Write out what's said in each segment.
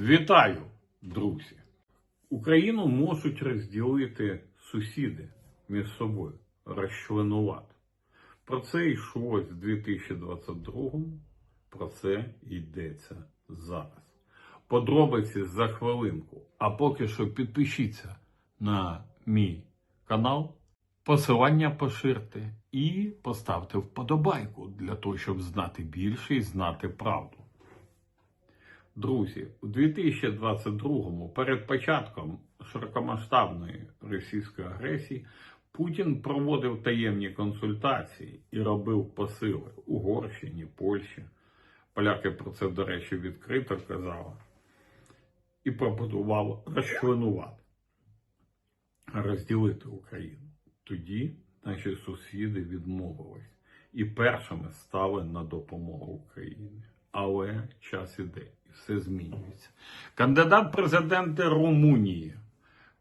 Вітаю, друзі! Україну можуть розділити сусіди між собою, розчленувати. Про це йшлось в 2022-му, про це йдеться зараз. Подробиці за хвилинку. А поки що підпишіться на мій канал, посилання поширте і поставте вподобайку для того, щоб знати більше і знати правду. Друзі, у 2022-му, перед початком широкомасштабної російської агресії, Путін проводив таємні консультації і робив посили Угорщині, Польщі. Поляки про це, до речі, відкрито казали. І пропонував розчленувати, розділити Україну. Тоді наші сусіди відмовились і першими стали на допомогу Україні. Але час іде і все змінюється. Кандидат президенти Румунії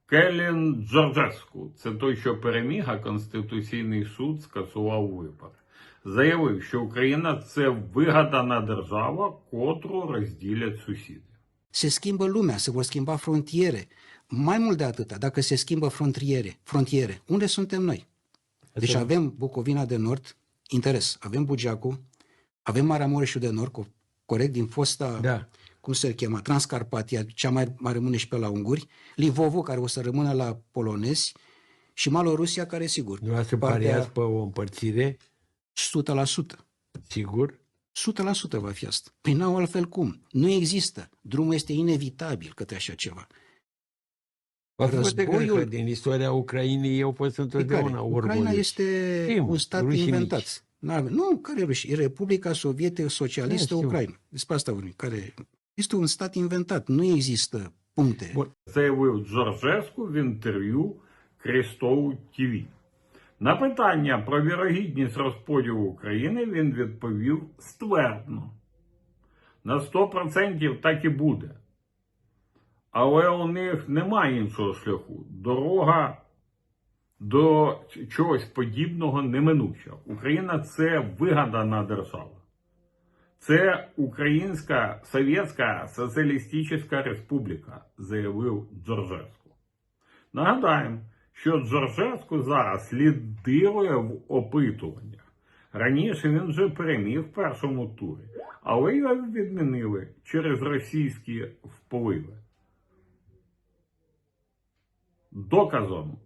Келін Джорджеску, це той, що переміг, а Конституційний суд скасував вибори. Заявив, що Україна це вигадана держава, котру розділять сусіди. se schimbă lumea, se vor schimba frontiere. Mai mult de atâta, dacă se schimbă frontiere, frontiere unde suntem noi? Deci avem Bucovina de Nord, interes, avem Bugeacu, avem Maramureșul de Nord, co- corect, din fosta, Da. cum se chema, Transcarpatia, cea mai, mai rămâne și pe la unguri, Livovu, care o să rămână la polonezi, și Malorusia, care sigur, Dumneavoastră pariați pe o împărțire, 100%. sigur? 100% va fi asta. Păi n-au altfel cum. Nu există. Drumul este inevitabil către așa ceva. Vă Războiul... Războiul- că din istoria Ucrainei eu fost Pe care? întotdeauna Ucraina orgoliu. este Știm, un stat rușii inventat. Nu, care ruși? E Republica Sovietică Socialistă Ucraina. Despre asta vorbim. Care este un stat inventat. Nu există puncte. Заявив Джорджеску в інтерв'ю Крістову ТВ. На питання про вірогідність розподілу України він відповів ствердно. На 100% так і буде. Але у них немає іншого шляху. Дорога до чогось подібного неминуча. Україна це вигадана держава. Це Українська Совєтська Соціалістична Республіка, заявив Джорджеску. Нагадаємо, що Джорджеску зараз лідирує в опитуваннях. Раніше він вже переміг в першому турі, але його відмінили через російські впливи. Доказом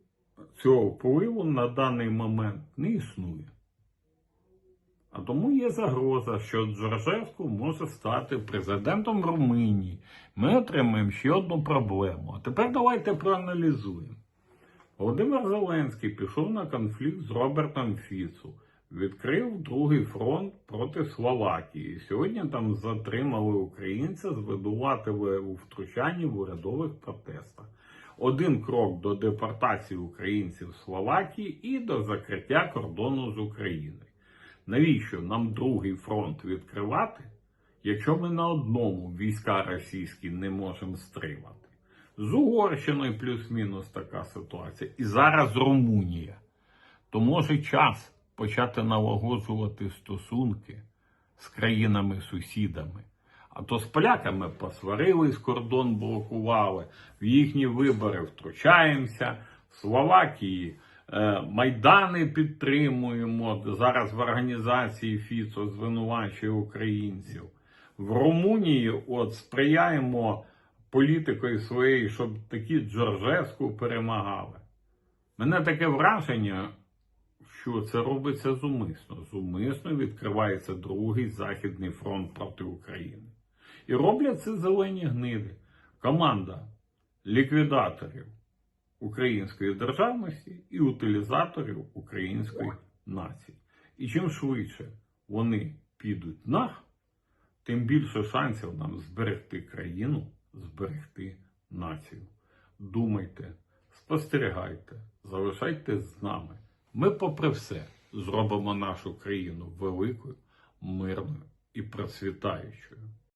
цього впливу на даний момент не існує. А тому є загроза, що Джорджеску може стати президентом Румунії. Ми отримаємо ще одну проблему. А тепер давайте проаналізуємо. Володимир Зеленський пішов на конфлікт з Робертом Фіцу, відкрив другий фронт проти Словакії. Сьогодні там затримали українця звинуватили у втручанні в урядових протестах. Один крок до депортації українців з Словакії і до закриття кордону з Україною. Навіщо нам другий фронт відкривати, якщо ми на одному війська російські не можемо стримати? З Угорщиною плюс-мінус така ситуація. І зараз Румунія. То може час почати налагоджувати стосунки з країнами-сусідами. А то з поляками посварились, кордон блокували, в їхні вибори втручаємося, в Словакії е, майдани підтримуємо. Зараз в організації Фіцо звинувачує українців. В Румунії от сприяємо політикою своєю, щоб такі Джорджеску перемагали. Мене таке враження, що це робиться зумисно. Зумисно відкривається другий Західний фронт проти України. І роблять це зелені гниди. Команда ліквідаторів української державності і утилізаторів української нації. І чим швидше вони підуть нах, тим більше шансів нам зберегти країну, зберегти націю. Думайте, спостерігайте, залишайтесь з нами. Ми, попри все, зробимо нашу країну великою, мирною і процвітаючою.